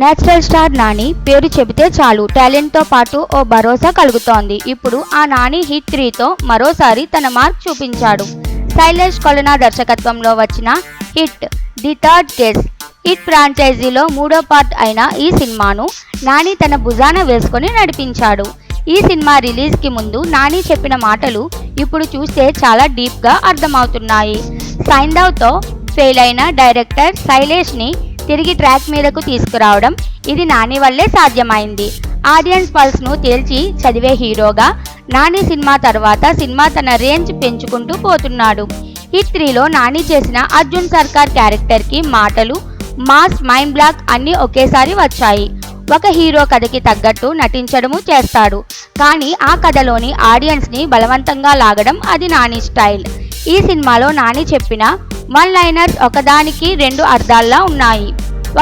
Natural star Nani పేరు చెబితే చాలు. టాలెంట్తో పాటు ఓ భరోసా కలుగుతోంది. ఇప్పుడు ఆ నాని హిట్ త్రీతో మరోసారి తన మార్క్ చూపించాడు. శైలేష్ కొలనా దర్శకత్వంలో వచ్చిన hit the third case hit ఫ్రాంచైజీలో మూడో పార్ట్ అయిన ఈ సినిమాను నాని తన భుజాన వేసుకొని నడిపించాడు. ఈ సినిమా రిలీజ్కి ముందు నాని చెప్పిన మాటలు ఇప్పుడు చూస్తే చాలా డీప్గా అర్థమవుతున్నాయి. సైందవ్తో ఫెయిల్ అయిన డైరెక్టర్ శైలేష్ని తిరిగి ట్రాక్ మీదకు తీసుకురావడం ఇది నాని వల్లే సాధ్యమైంది. ఆడియన్స్ పల్స్ను తేల్చి చదివే హీరోగా నాని సినిమా తర్వాత సినిమా తన రేంజ్ పెంచుకుంటూ పోతున్నాడు. హిట్ త్రీలో నాని చేసిన అర్జున్ సర్కార్ క్యారెక్టర్కి మాటలు మాస్ మైండ్ బ్లాక్ అన్నీ ఒకేసారి వచ్చాయి. ఒక హీరో కథకి తగ్గట్టు నటించడము చేస్తాడు. కానీ ఆ కథలోని ఆడియన్స్ని బలవంతంగా లాగడం అది నాని స్టైల్. ఈ సినిమాలో నాని చెప్పిన వన్ లైనర్స్ ఒకదానికి రెండు అర్థాల్లా ఉన్నాయి.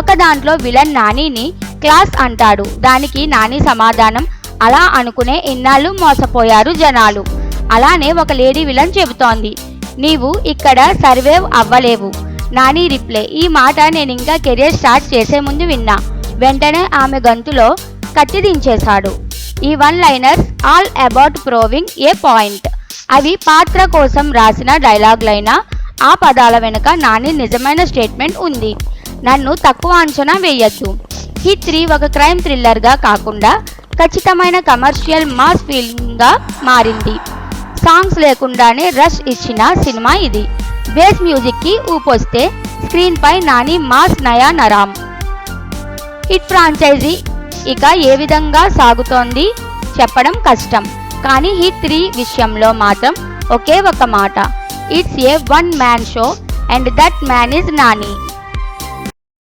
ఒక దాంట్లో విలన్ నానిని క్లాస్ అంటాడు. దానికి నాని సమాధానం అలా అనుకునే ఇన్నాళ్ళు మోసపోయారు జనాలు. అలానే ఒక లేడీ విలన్ చెబుతోంది నీవు ఇక్కడ సర్వేవ్ అవ్వలేవు నాని రిప్లై ఈ మాట నేను ఇంకా కెరియర్ స్టార్ట్ చేసే ముందు విన్నా వెంటనే ఆమె గంతులో కత్తి దించేశాడు. ఈ one liners all about proving a point. అవి పాత్ర కోసం రాసిన డైలాగ్లైనా ఆ పదాల వెనుక నాని నిజమైన స్టేట్మెంట్ ఉంది. నన్ను తక్కువ అంచనా వేయొద్దు. హిట్ త్రీ ఒక క్రైమ్ థ్రిల్లర్గా కాకుండా ఖచ్చితమైన కమర్షియల్ మాస్ ఫిల్మ్గా మారింది. సాంగ్స్ లేకుండానే రష్ ఇచ్చిన సినిమా ఇది. బేస్ మ్యూజిక్కి ఊపొస్తే స్క్రీన్పై నాని మాస్ నయా నరామ్. హిట్ ఫ్రాంచైజీ ఇక ఏ విధంగా సాగుతోంది చెప్పడం కష్టం. కానీ హిట్ త్రీ విషయంలో మాత్రం ఒకే ఒక మాట. It's a one man show and that man is Nani.